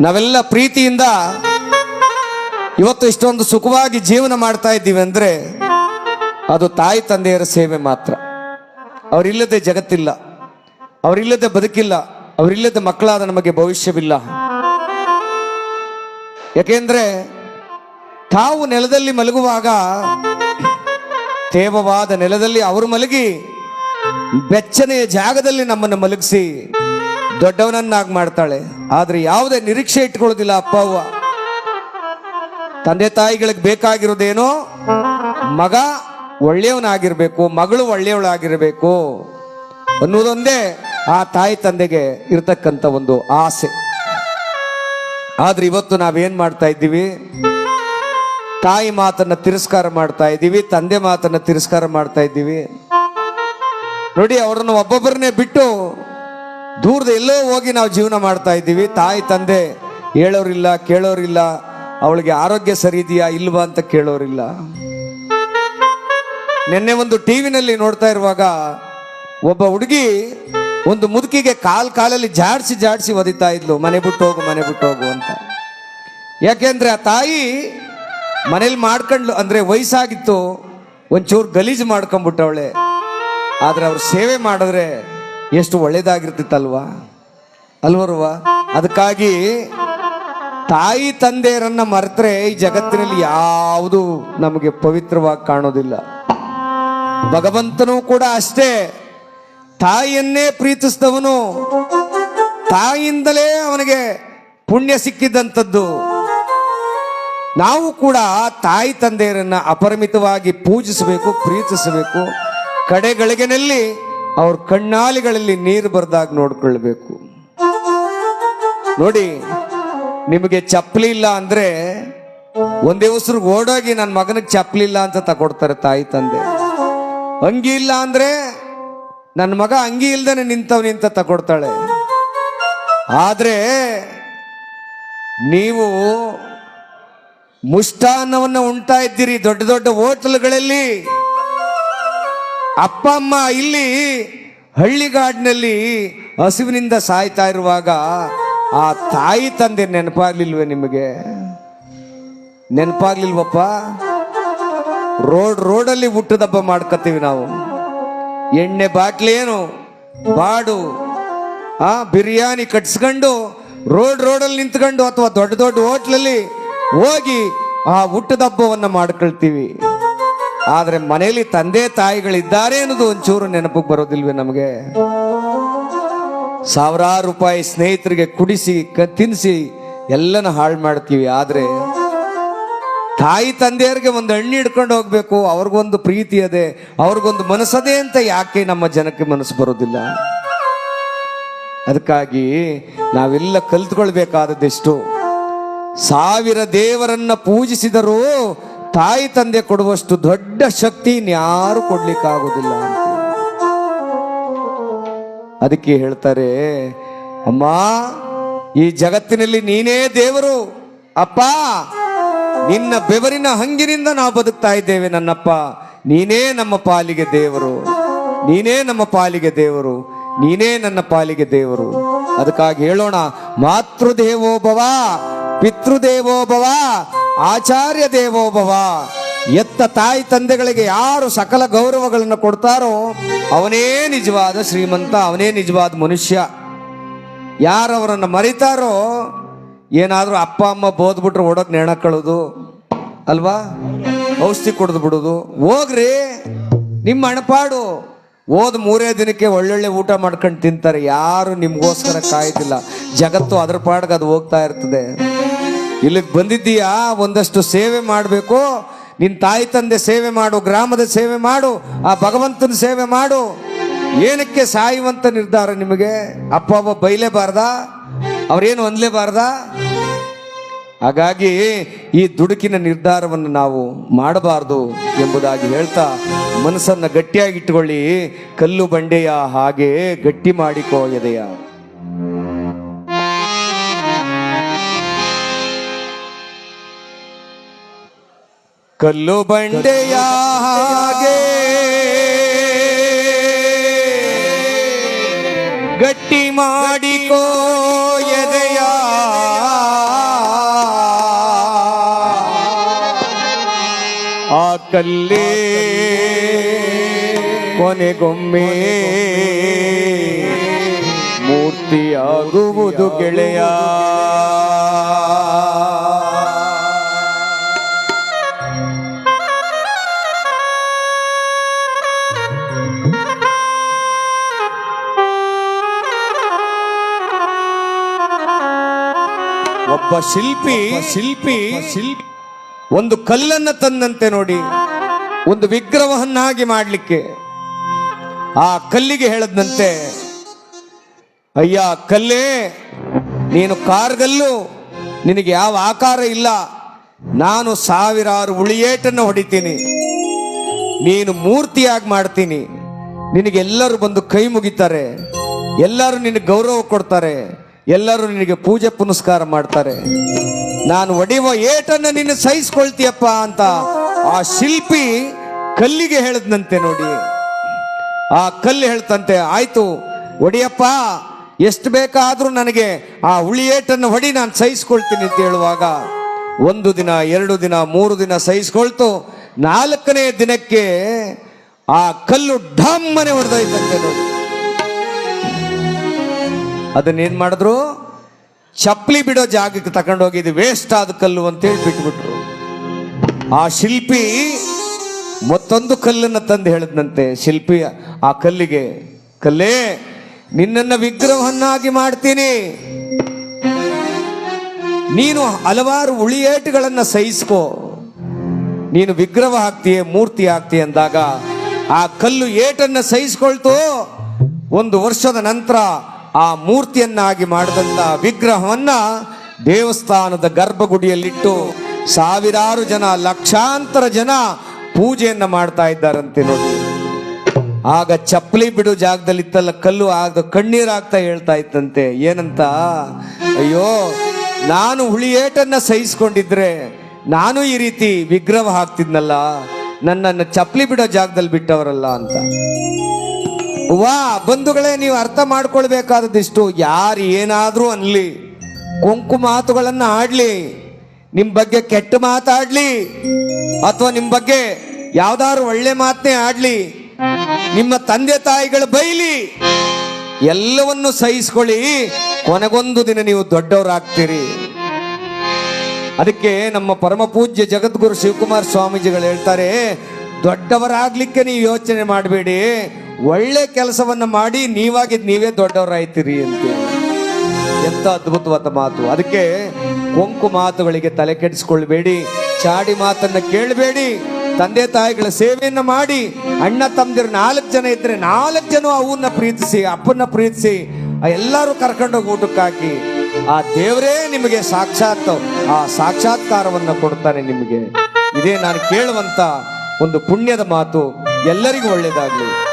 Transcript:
ನಾವೆಲ್ಲ ಪ್ರೀತಿಯಿಂದ ಇವತ್ತು ಇಷ್ಟೊಂದು ಸುಖವಾಗಿ ಜೀವನ ಮಾಡ್ತಾ ಇದ್ದೀವಿ ಅಂದ್ರೆ ಅದು ತಾಯಿ ತಂದೆಯರ ಸೇವೆ ಮಾತ್ರ. ಅವರಿಲ್ಲದೆ ಜಗತ್ತಿಲ್ಲ. ಅವರಿಲ್ಲದೆ ಬದುಕಿಲ್ಲ. ಅವರಿಲ್ಲದೆ ಮಕ್ಕಳಾದ ನಮಗೆ ಭವಿಷ್ಯವಿಲ್ಲ. ಯಾಕೆಂದ್ರೆ ತಾವು ನೆಲದಲ್ಲಿ ಮಲಗುವಾಗ ತೇವವಾದ ನೆಲದಲ್ಲಿ ಅವರು ಮಲಗಿ ಬೆಚ್ಚನೆಯ ಜಾಗದಲ್ಲಿ ನಮ್ಮನ್ನು ಮಲಗಿಸಿ ದೊಡ್ಡವನನ್ನಾಗಿ ಮಾಡ್ತಾಳೆ. ಆದ್ರೆ ಯಾವುದೇ ನಿರೀಕ್ಷೆ ಇಟ್ಕೊಳ್ಳೋದಿಲ್ಲ ಅಪ್ಪ ಅವ್ವ. ತಂದೆ ತಾಯಿಗಳಿಗೆ ಬೇಕಾಗಿರೋದೇನೋ, ಮಗ ಒಳ್ಳೆಯವನಾಗಿರ್ಬೇಕು, ಮಗಳು ಒಳ್ಳೆಯವಳಾಗಿರ್ಬೇಕು ಅನ್ನೋದೊಂದೇ ಆ ತಾಯಿ ತಂದೆಗೆ ಇರತಕ್ಕಂಥ ಒಂದು ಆಸೆ. ಆದ್ರೆ ಇವತ್ತು ನಾವೇನ್ ಮಾಡ್ತಾ ಇದ್ದೀವಿ? ತಾಯಿ ಮಾತನ್ನ ತಿರಸ್ಕಾರ ಮಾಡ್ತಾ ಇದ್ದೀವಿ, ತಂದೆ ಮಾತನ್ನ ತಿರಸ್ಕಾರ ಮಾಡ್ತಾ ಇದ್ದೀವಿ. ನೋಡಿ, ಅವರನ್ನು ಒಬ್ಬೊಬ್ಬರನ್ನೇ ಬಿಟ್ಟು ದೂರದ ಎಲ್ಲೋ ಹೋಗಿ ನಾವು ಜೀವನ ಮಾಡ್ತಾ ಇದ್ದೀವಿ. ತಾಯಿ, ತಂದೆ ಹೇಳೋರಿಲ್ಲ, ಕೇಳೋರಿಲ್ಲ. ಅವಳಿಗೆ ಆರೋಗ್ಯ ಸರಿ ಇದೆಯಾ ಇಲ್ವಾ ಅಂತ ಕೇಳೋರಿಲ್ಲ. ನಿನ್ನೆ ಒಂದು ಟಿವಿನಲ್ಲಿ ನೋಡ್ತಾ ಇರುವಾಗ ಒಬ್ಬ ಹುಡುಗಿ ಒಂದು ಮುದುಕಿಗೆ ಕಾಲ್ ಕಾಲಲ್ಲಿ ಜಾಡ್ಸಿ ಜಾಡ್ಸಿ ಒದಿತಾ ಇದ್ಲು. ಮನೆ ಬಿಟ್ಟು ಹೋಗು, ಮನೆ ಬಿಟ್ಟು ಹೋಗು ಅಂತ. ಯಾಕೆಂದ್ರೆ ಆ ತಾಯಿ ಮನೇಲಿ ಮಾಡ್ಕೊಂಡ್ಲು, ಅಂದ್ರೆ ವಯಸ್ಸಾಗಿತ್ತು, ಒಂಚೂರು ಗಲೀಜು ಮಾಡ್ಕೊಂಡ್ಬಿಟ್ಟವಳೆ. ಆದ್ರೆ ಅವ್ರು ಸೇವೆ ಮಾಡಿದ್ರೆ ಎಷ್ಟು ಒಳ್ಳೇದಾಗಿರ್ತಿತ್ತಲ್ವಾ ಅಲ್ವರ್ವ? ಅದಕ್ಕಾಗಿ ತಾಯಿ ತಂದೆಯರನ್ನ ಮರೆತರೆ ಈ ಜಗತ್ತಿನಲ್ಲಿ ಯಾವುದು ನಮಗೆ ಪವಿತ್ರವಾಗಿ ಕಾಣೋದಿಲ್ಲ. ಭಗವಂತನೂ ಕೂಡ ಅಷ್ಟೇ. ತಾಯಿಯನ್ನೇ ಪ್ರೀತಿಸಿದವನು ತಾಯಿಯಿಂದಲೇ ಅವನಿಗೆ ಪುಣ್ಯ ಸಿಕ್ಕಿದ್ದಂಥದ್ದು ನಾವು ಕೂಡ ತಾಯಿ ತಂದೆಯರನ್ನ ಅಪರಿಮಿತವಾಗಿ ಪೂಜಿಸಬೇಕು, ಪ್ರೀತಿಸಬೇಕು. ಕಡೆಗಳಿಗೆನಲ್ಲಿ ಅವ್ರ ಕಣ್ಣಾಲಿಗಳಲ್ಲಿ ನೀರು ಬರ್ದಾಗ ನೋಡ್ಕೊಳ್ಬೇಕು. ನೋಡಿ, ನಿಮಗೆ ಚಪ್ಪಲಿ ಇಲ್ಲ ಅಂದ್ರೆ ಒಂದೇ ಉಸಿರು ಓಡೋಗಿ ನನ್ನ ಮಗನಿಗೆ ಚಪ್ಪಲಿ ಇಲ್ಲ ಅಂತ ತಗೊಡ್ತಾರೆ ತಾಯಿ ತಂದೆ. ಅಂಗಿ ಇಲ್ಲ ಅಂದ್ರೆ ನನ್ನ ಮಗ ಅಂಗಿ ಇಲ್ದೇನೆ ನಿಂತವ್ ನಿಂತ ತಗೊಡ್ತಾಳೆ. ಆದ್ರೆ ನೀವು ಮುಷ್ಟಾನ್ನವನ್ನು ಉಂಟಾ ಇದ್ದೀರಿ ದೊಡ್ಡ ದೊಡ್ಡ ಹೋಟೆಲ್ಗಳಲ್ಲಿ. ಅಪ್ಪ, ಅಮ್ಮ ಇಲ್ಲಿ ಹಳ್ಳಿಗಾಡಿನಲ್ಲಿ ಹಸಿವಿನಿಂದ ಸಾಯ್ತಾ ಇರುವಾಗ ಆ ತಾಯಿ ತಂದೆ ನೆನಪಾಗ್ಲಿಲ್ವೇ ನಿಮಗೆ? ನೆನಪಾಗ್ಲಿಲ್ವಪ್ಪ? ರೋಡ್, ರೋಡಲ್ಲಿ ಹುಟ್ಟದಬ್ಬ ಮಾಡ್ಕತ್ತೀವಿ ನಾವು. ಎಣ್ಣೆ ಬಾಟ್ಲಿ ಏನು? ಬಾಡು. ಆ, ಬಿರಿಯಾನಿ ಕಟ್ಸ್ಕೊಂಡು ರೋಡ್, ರೋಡಲ್ಲಿ ನಿಂತ್ಕೊಂಡು ಅಥವಾ ದೊಡ್ಡ ದೊಡ್ಡ ಹೋಟ್ಲಲ್ಲಿ ಹೋಗಿ ಆ ಹುಟ್ಟದಬ್ಬವನ್ನ ಮಾಡ್ಕೊಳ್ತೀವಿ. ಆದ್ರೆ ಮನೆಯಲ್ಲಿ ತಂದೆ ತಾಯಿಗಳಿದ್ದಾರೆ ಅನ್ನೋದು ಒಂಚೂರು ನೆನಪಿಗೆ ಬರೋದಿಲ್ವೇ ನಮಗೆ? ಸಾವಿರಾರು ರೂಪಾಯಿ ಸ್ನೇಹಿತರಿಗೆ ಕುಡಿಸಿ ತಿನ್ನಿಸಿ ಎಲ್ಲನ ಹಾಳು ಮಾಡ್ತೀವಿ. ಆದರೆ ತಾಯಿ ತಂದೆಯರಿಗೆ ಒಂದು ಹಣ್ಣು ಹಿಡ್ಕೊಂಡು ಹೋಗ್ಬೇಕು, ಅವ್ರಿಗೊಂದು ಪ್ರೀತಿ ಅದೇ, ಅವ್ರಿಗೊಂದು ಮನಸ್ಸದೇ ಅಂತ ಯಾಕೆ ನಮ್ಮ ಜನಕ್ಕೆ ಮನಸ್ಸು ಬರೋದಿಲ್ಲ? ಅದಕ್ಕಾಗಿ ನಾವೆಲ್ಲ ಕಲ್ತ್ಕೊಳ್ಬೇಕಾದದ್ದೆಷ್ಟು ಸಾವಿರ ದೇವರನ್ನ ಪೂಜಿಸಿದರೂ ತಾಯಿ ತಂದೆ ಕೊಡುವಷ್ಟು ದೊಡ್ಡ ಶಕ್ತಿ ಇನ್ಯಾರು ಕೊಡ್ಲಿಕ್ಕಾಗೋದಿಲ್ಲ ಅದಕ್ಕೆ ಹೇಳ್ತಾರೆ, ಅಮ್ಮ, ಈ ಜಗತ್ತಿನಲ್ಲಿ ನೀನೇ ದೇವರು. ಅಪ್ಪ, ನಿನ್ನ ಬೆವರಿನ ಹಂಗಿನಿಂದ ನಾವು ಬದುಕ್ತಾ ಇದ್ದೇವೆ ನನ್ನಪ್ಪ. ನೀನೇ ನಮ್ಮ ಪಾಲಿಗೆ ದೇವರು. ನೀನೇ ನಮ್ಮ ಪಾಲಿಗೆ ದೇವರು. ನೀನೇ ನನ್ನ ಪಾಲಿಗೆ ದೇವರು. ಅದಕ್ಕಾಗಿ ಹೇಳೋಣ ಮಾತೃದೇವೋಭವ ಪಿತೃದೇವೋಭವ ಆಚಾರ್ಯ ದೇವೋಭವ, ಎತ್ತ ತಾಯಿ ತಂದೆಗಳಿಗೆ ಯಾರು ಸಕಲ ಗೌರವಗಳನ್ನು ಕೊಡ್ತಾರೋ ಅವನೇ ನಿಜವಾದ ಶ್ರೀಮಂತ, ಅವನೇ ನಿಜವಾದ ಮನುಷ್ಯ. ಯಾರು ಅವರನ್ನು ಮರಿತಾರೋ ಏನಾದರೂ ಅಪ್ಪ, ಅಮ್ಮ ಬೋದ್ಬಿಟ್ರೆ ಓಡೋಕ್ ನೆಣಕೊಳ್ಳೋದು ಅಲ್ವಾ? ಔಷಧಿ ಕುಡಿದು ಬಿಡೋದು. ಹೋಗ್ರಿ, ನಿಮ್ಮ ಅಣಪಾಡು. ಓದ್ ಮೂರೇ ದಿನಕ್ಕೆ ಒಳ್ಳೊಳ್ಳೆ ಊಟ ಮಾಡ್ಕೊಂಡು ತಿಂತಾರೆ. ಯಾರು ನಿಮಗೋಸ್ಕರ ಕಾಯ್ತಿಲ್ಲ. ಜಗತ್ತು ಅದ್ರ ಪಾಡ್ಗೆ ಅದು ಹೋಗ್ತಾ ಇರ್ತದೆ. ಇಲ್ಲಿಗೆ ಬಂದಿದ್ದೀಯಾ? ಒಂದಷ್ಟು ಸೇವೆ ಮಾಡಬೇಕು. ನಿನ್ನ ತಾಯಿ ತಂದೆ ಸೇವೆ ಮಾಡು, ಗ್ರಾಮದ ಸೇವೆ ಮಾಡು, ಆ ಭಗವಂತನ ಸೇವೆ ಮಾಡು. ಏನಕ್ಕೆ ಸಾಯುವಂತ ನಿರ್ಧಾರ ನಿಮಗೆ? ಅಪ್ಪ ಅವ ಬೈಲೇಬಾರ್ದ? ಅವ್ರೇನು ಹೊಂದಲೇಬಾರ್ದ ಹಾಗಾಗಿ ಈ ದುಡುಕಿನ ನಿರ್ಧಾರವನ್ನು ನಾವು ಮಾಡಬಾರ್ದು ಎಂಬುದಾಗಿ ಹೇಳ್ತಾ ಮನಸ್ಸನ್ನು ಗಟ್ಟಿಯಾಗಿ ಇಟ್ಟುಕೊಳ್ಳಿ. ಕಲ್ಲು ಬಂಡೆಯ ಹಾಗೆ ಗಟ್ಟಿ ಮಾಡಿಕೋ ಎದೆಯ ಕಲ್ಲು ಬಂಡೆಯ ಹಾಗೆ ಗಟ್ಟಿ ಮಾಡಿಕೋ ಎದೆಯ ಆ ಕಲ್ಲೇ ಕೊನೆಗೊಮ್ಮೆ ಮೂರ್ತಿಯಾಗುವುದು ಗೆಳೆಯ. ಒಬ್ಬ ಶಿಲ್ಪಿ ಶಿಲ್ಪಿ ಶಿಲ್ಪಿ ಒಂದು ಕಲ್ಲನ್ನ ತಂದಂತೆ ನೋಡಿ ಒಂದು ವಿಗ್ರಹವನ್ನಾಗಿ ಮಾಡಲಿಕ್ಕೆ ಆ ಕಲ್ಲಿಗೆ ಹೇಳದಂತೆ ಅಯ್ಯ ಕಲ್ಲೇ ನೀನು ಕಾರ್ಗಲ್ಲು ನಿನಗೆ ಯಾವ ಆಕಾರ ಇಲ್ಲ. ನಾನು ಸಾವಿರಾರು ಉಳಿಯೇಟನ್ನು ಹೊಡಿತೀನಿ. ನೀನು ಮೂರ್ತಿಯಾಗಿ ಮಾಡ್ತೀನಿ. ನಿನಗೆಲ್ಲರೂ ಬಂದು ಕೈ ಮುಗಿತಾರೆ. ಎಲ್ಲರೂ ನಿನಗೆ ಗೌರವ ಕೊಡ್ತಾರೆ. ಎಲ್ಲರೂ ನಿನಗೆ ಪೂಜೆ ಪುನಸ್ಕಾರ ಮಾಡ್ತಾರೆ. ನಾನು ಒಡೆಯುವ ಏಟನ್ನು ನೀನು ಸಹಿಸ್ಕೊಳ್ತೀಯಪ್ಪ ಅಂತ ಆ ಶಿಲ್ಪಿ ಕಲ್ಲಿಗೆ ಹೇಳದ್ನಂತೆ ನೋಡಿ. ಆ ಕಲ್ಲು ಹೇಳ್ತಂತೆ, ಆಯ್ತು, ಒಡಿಯಪ್ಪ, ಎಷ್ಟು ಬೇಕಾದರೂ ನನಗೆ ಆ ಹುಳಿಯೇಟನ್ನು ಹೊಡಿ, ನಾನು ಸಹಿಸ್ಕೊಳ್ತೀನಿ ಅಂತ ಹೇಳುವಾಗ ಒಂದು ದಿನ, ಎರಡು ದಿನ, ಮೂರು ದಿನ ಸಹಿಸ್ಕೊಳ್ತು. ನಾಲ್ಕನೇ ದಿನಕ್ಕೆ ಆ ಕಲ್ಲು ಢಮ್ಮನೆ ಹೊಡೆದೋಯ್ತಂತೆ ನೋಡಿ. ಅದನ್ನೇನ್ ಮಾಡಿದ್ರು? ಚಪ್ಪಲಿ ಬಿಡೋ ಜಾಗಕ್ಕೆ ತಗೊಂಡೋಗಿ ಇದು ವೇಸ್ಟ್ ಆದ ಕಲ್ಲು ಅಂತೇಳಿ ಬಿಟ್ಬಿಟ್ರು. ಆ ಶಿಲ್ಪಿ ಮತ್ತೊಂದು ಕಲ್ಲನ್ನು ತಂದು ಹೇಳಿದ್ನಂತೆ, ಶಿಲ್ಪಿ, ಆ ಕಲ್ಲಿಗೆ, ಕಲ್ಲೇ, ನಿನ್ನನ್ನು ವಿಗ್ರಹವನ್ನಾಗಿ ಮಾಡ್ತೀನಿ. ನೀನು ಹಲವಾರು ಉಳಿಯೇಟುಗಳನ್ನು ಸಹಿಸ್ಕೋ. ನೀನು ವಿಗ್ರಹ ಹಾಕ್ತೀಯ, ಮೂರ್ತಿ ಆಗ್ತೀಯ ಅಂದಾಗ ಆ ಕಲ್ಲು ಏಟನ್ನ ಸಹಿಸ್ಕೊಳ್ತು. ಒಂದು ವರ್ಷದ ನಂತರ ಆ ಮೂರ್ತಿಯನ್ನಾಗಿ ಮಾಡಿದಂಥ ವಿಗ್ರಹವನ್ನ ದೇವಸ್ಥಾನದ ಗರ್ಭಗುಡಿಯಲ್ಲಿಟ್ಟು ಸಾವಿರಾರು ಜನ, ಲಕ್ಷಾಂತರ ಜನ ಪೂಜೆಯನ್ನ ಮಾಡ್ತಾ ಇದ್ದಾರಂತೆ ನೋಡಿ. ಆಗ ಚಪ್ಪಲಿ ಬಿಡು ಜಾಗದಲ್ಲಿ ಇತ್ತಲ್ಲ ಕಲ್ಲು ಆಗ ಕಣ್ಣೀರಾಗ್ತಾ ಹೇಳ್ತಾ ಇತ್ತಂತೆ ಏನಂತ? ಅಯ್ಯೋ, ನಾನು ಹುಳಿಯೇಟನ್ನ ಸಹಿಸ್ಕೊಂಡಿದ್ರೆ ನಾನು ಈ ರೀತಿ ವಿಗ್ರಹ ಹಾಕ್ತಿದ್ನಲ್ಲ, ನನ್ನನ್ನು ಚಪ್ಪಲಿ ಬಿಡೋ ಜಾಗದಲ್ಲಿ ಬಿಟ್ಟವರಲ್ಲ ಅಂತ. ವಾ, ಬಂಧುಗಳೇ, ನೀವು ಅರ್ಥ ಮಾಡ್ಕೊಳ್ಬೇಕಾದದಿಷ್ಟು ಯಾರು ಏನಾದರೂ ಅನ್ಲಿ. ಕೊಂಕು ಮಾತುಗಳನ್ನ ಆಡ್ಲಿ. ನಿಮ್ ಬಗ್ಗೆ ಕೆಟ್ಟ ಮಾತಾಡ್ಲಿ. ಅಥವಾ ನಿಮ್ ಬಗ್ಗೆ ಯಾವ್ದಾದ್ರು ಒಳ್ಳೆ ಮಾತನ್ನೇ ಆಡ್ಲಿ. ನಿಮ್ಮ ತಂದೆ ತಾಯಿಗಳು ಬೈಲಿ. ಎಲ್ಲವನ್ನು ಸಹಿಸ್ಕೊಳ್ಳಿ. ಕೊನೆಗೊಂದು ದಿನ ನೀವು ದೊಡ್ಡವರಾಗ್ತೀರಿ. ಅದಕ್ಕೆ ನಮ್ಮ ಪರಮ ಪೂಜ್ಯ ಜಗದ್ಗುರು ಶಿವಕುಮಾರ್ ಸ್ವಾಮೀಜಿಗಳು ಹೇಳ್ತಾರೆ, ದೊಡ್ಡವರಾಗ್ಲಿಕ್ಕೆ ನೀವು ಯೋಚನೆ ಮಾಡಬೇಡಿ. ಒಳ್ಳೆ ಕೆಲಸವನ್ನು ಮಾಡಿ ನೀವಾಗಿದ್ ನೀವೇ ದೊಡ್ಡವರಾಯ್ತೀರಿ ಅಂತ. ಎಂತ ಅದ್ಭುತವಾದ ಮಾತು. ಅದಕ್ಕೆ ಕೊಂಕು ಮಾತುಗಳಿಗೆ ತಲೆ ಕೆಡಿಸ್ಕೊಳ್ಬೇಡಿ, ಚಾಡಿ ಮಾತನ್ನ ಕೇಳಬೇಡಿ, ತಂದೆ ತಾಯಿಗಳ ಸೇವೆಯನ್ನು ಮಾಡಿ, ಅಣ್ಣ ತಮ್ಮದಿರು ನಾಲ್ಕು ಜನ ಇದ್ರೆ ನಾಲ್ಕು ಜನ ಅವನ್ನ ಪ್ರೀತಿಸಿ, ಅಪ್ಪನ್ನ ಪ್ರೀತಿಸಿ ಎಲ್ಲರೂ ಕರ್ಕೊಂಡೋಗಿ ಊಟಕ್ಕೆ ಆ ದೇವರೇ ನಿಮಗೆ ಸಾಕ್ಷಾತ್, ಆ ಸಾಕ್ಷಾತ್ಕಾರವನ್ನ ಕೊಡ್ತಾನೆ ನಿಮಗೆ. ಇದೇ ನಾನು ಕೇಳುವಂತ ಒಂದು ಪುಣ್ಯದ ಮಾತು. ಎಲ್ಲರಿಗೂ ಒಳ್ಳೇದಾಗ್ಲಿ.